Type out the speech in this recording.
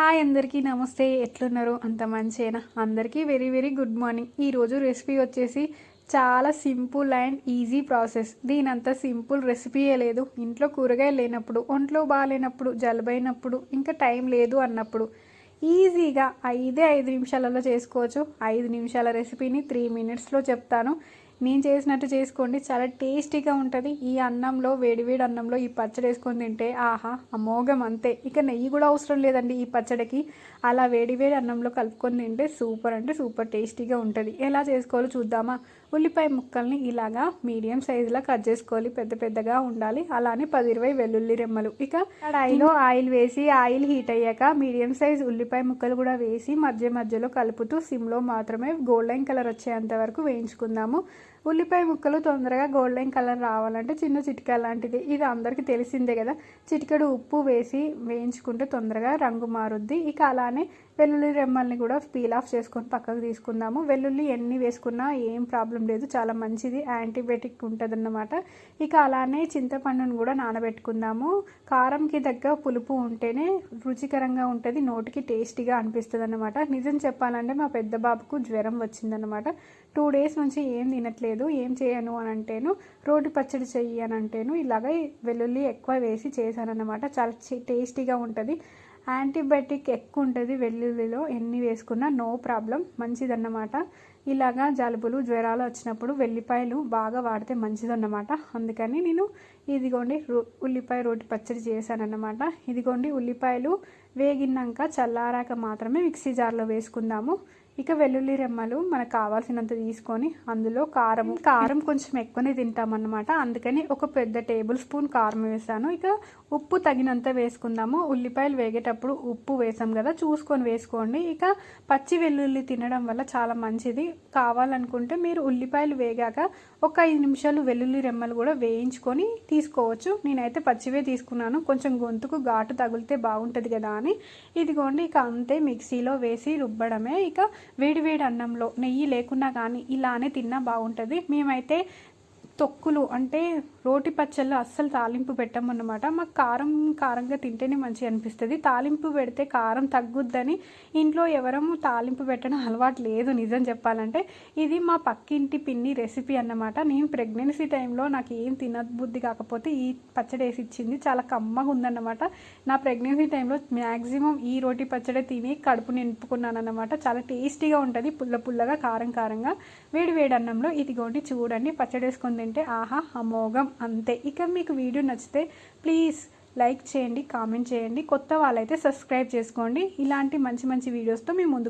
Hi అందరికీ నమస్తే. ఎట్లున్నారు? అంత మంచిగా అందరికీ వెరీ వెరీ గుడ్ మార్నింగ్. ఈరోజు రెసిపీ వచ్చేసి చాలా సింపుల్ అండ్ ఈజీ ప్రాసెస్. దీని అంత సింపుల్ రెసిపీయే లేదు. ఇంట్లో కూరగాయలు లేనప్పుడు ఒంట్లో బాగాలేనప్పుడు జలుబైనప్పుడు ఇంకా టైం లేదు అన్నప్పుడు ఈజీగా ఐదే ఐదు నిమిషాలలో చేసుకోవచ్చు. ఐదు నిమిషాల రెసిపీని త్రీ మినిట్స్లో చెప్తాను. నేను చేసినట్టు చేసుకోండి. చాలా టేస్టీగా ఉంటుంది. ఈ అన్నంలో వేడివేడి అన్నంలో ఈ పచ్చడి వేసుకొని తింటే ఆహా అమోఘం అంతే. ఇక నెయ్యి కూడా అవసరం లేదండి ఈ పచ్చడికి. అలా వేడివేడి అన్నంలో కలుపుకొని తింటే సూపర్ అంటే సూపర్ టేస్టీగా ఉంటుంది. ఎలా చేసుకోవాలో చూద్దామా? ఉల్లిపాయ ముక్కల్ని ఇలాగా మీడియం సైజులో కట్ చేసుకోవాలి. పెద్ద పెద్దగా ఉండాలి. అలానే పది ఇరవై వెల్లుల్లి రెమ్మలు. ఇక కడాయిలో ఆయిల్ వేసి ఆయిల్ హీట్ అయ్యాక మీడియం సైజ్ ఉల్లిపాయ ముక్కలు కూడా వేసి మధ్య మధ్యలో కలుపుతూ సిమ్లో మాత్రమే గోల్డెన్ కలర్ వచ్చేంత వరకు వేయించుకుందాము. ఉల్లిపాయ ముక్కలు తొందరగా గోల్డెన్ కలర్ రావాలంటే చిన్న చిటికా లాంటిది. ఇది అందరికీ తెలిసిందే కదా. చిటికెడు ఉప్పు వేసి వేయించుకుంటే తొందరగా రంగు మారుద్ది. ఇక అలానే వెల్లుల్లి రెమ్మల్ని కూడా పీల్ ఆఫ్ చేసుకొని పక్కకు తీసుకుందాము. వెల్లుల్లి ఎన్ని వేసుకున్నా ఏం ప్రాబ్లం లేదు చాలా మంచిది. యాంటీబయాటిక్ ఉంటుందన్నమాట. ఇక అలానే చింతపండును కూడా నానబెట్టుకుందాము. కారంకి తగ్గ పులుపు ఉంటేనే రుచికరంగా ఉంటుంది నోటికి టేస్టీగా అనిపిస్తుంది అనమాట నిజం చెప్పాలంటే మా పెద్ద బాబుకు జ్వరం వచ్చిందనమాట టూ డేస్ నుంచి ఏం తినట్లేదు ఏం చేయను అని అంటేను రోటి పచ్చడి చెయ్యి అని అంటేను ఇలాగ వెల్లుల్లి ఎక్కువ వేసి చేశానన్నమాట. చాలా టేస్టీగా ఉంటుంది. యాంటీబయాటిక్ ఎక్కువ ఉంటుంది వెల్లుల్లిలో ఎన్ని వేసుకున్నా నో ప్రాబ్లం మంచిదన్నమాట. ఇలాగా జలుబులు జ్వరాలు వచ్చినప్పుడు వెల్లిపాయలు బాగా వాడితే మంచిదన్నమాట. అందుకని నేను ఇదిగోండి ఉల్లిపాయ రోటి పచ్చడి చేశానన్నమాట. ఇదిగోండి ఉల్లిపాయలు వేగినాక చల్లారాక మాత్రమే మిక్సీ జార్లో వేసుకుందాము. ఇక వెల్లుల్లి రెమ్మలు మనకు కావాల్సినంత తీసుకొని అందులో కారం కారం కొంచెం ఎక్కువనే తింటామన్నమాట. అందుకని ఒక పెద్ద టేబుల్ స్పూన్ కారం వేసాను. ఇక ఉప్పు తగినంత వేసుకుందాము. ఉల్లిపాయలు వేగేటప్పుడు ఉప్పు వేసాం కదా చూసుకొని వేసుకోండి. ఇక పచ్చి వెల్లుల్లి తినడం వల్ల చాలా మంచిది. కావాలనుకుంటే మీరు ఉల్లిపాయలు వేగాక ఒక ఐదు నిమిషాలు వెల్లుల్లి రెమ్మలు కూడా వేయించుకొని తీసుకోవచ్చు. నేనైతే పచ్చివే తీసుకున్నాను. కొంచెం గొంతుకు ఘాటు తగిలితే బాగుంటుంది కదా అని. ఇదిగోండి ఇక అంతే మిక్సీలో వేసి రుబ్బడమే. ఇక వేడివేడి అన్నంలో నెయ్యి లేకున్నా కానీ ఇలానే తిన్నా బాగుంటుంది. మేమైతే తొక్కులు అంటే రోటి పచ్చళ్ళు అస్సలు తాలింపు పెట్టమన్నమాట. మాకు కారం కారంగా తింటేనే మంచిగా అనిపిస్తుంది. తాలింపు పెడితే కారం తగ్గుద్దని ఇంట్లో ఎవరము తాలింపు పెట్టడం అలవాటు లేదు నిజం చెప్పాలంటే. ఇది మా పక్కింటి పిన్ని రెసిపీ అన్నమాట. నేను ప్రెగ్నెన్సీ టైంలో నాకు ఏం తినబుద్ధి కాకపోతే ఈ పచ్చడి వేసి ఇచ్చింది. చాలా కమ్మగా ఉందన్నమాట. నా ప్రెగ్నెన్సీ టైంలో మ్యాక్సిమం ఈ రోటి పచ్చడి తిని కడుపు నింపుకున్నాను అన్నమాట చాలా టేస్టీగా ఉంటుంది. పుల్ల పుల్లగా కారం కారంగా. వేడి వేడి అన్నంలో ఇదిగోండి చూడండి పచ్చడి వేసుకొని అంటే ఆహా అమోఘం అంతే. ఇక మీకు వీడియో నచ్చితే ప్లీజ్ లైక్ చేయండి కామెంట్ చేయండి. కొత్త వాళ్ళైతే సబ్స్క్రైబ్ చేసుకోండి. ఇలాంటి మంచి మంచి వీడియోస్తో మేము ముందుకు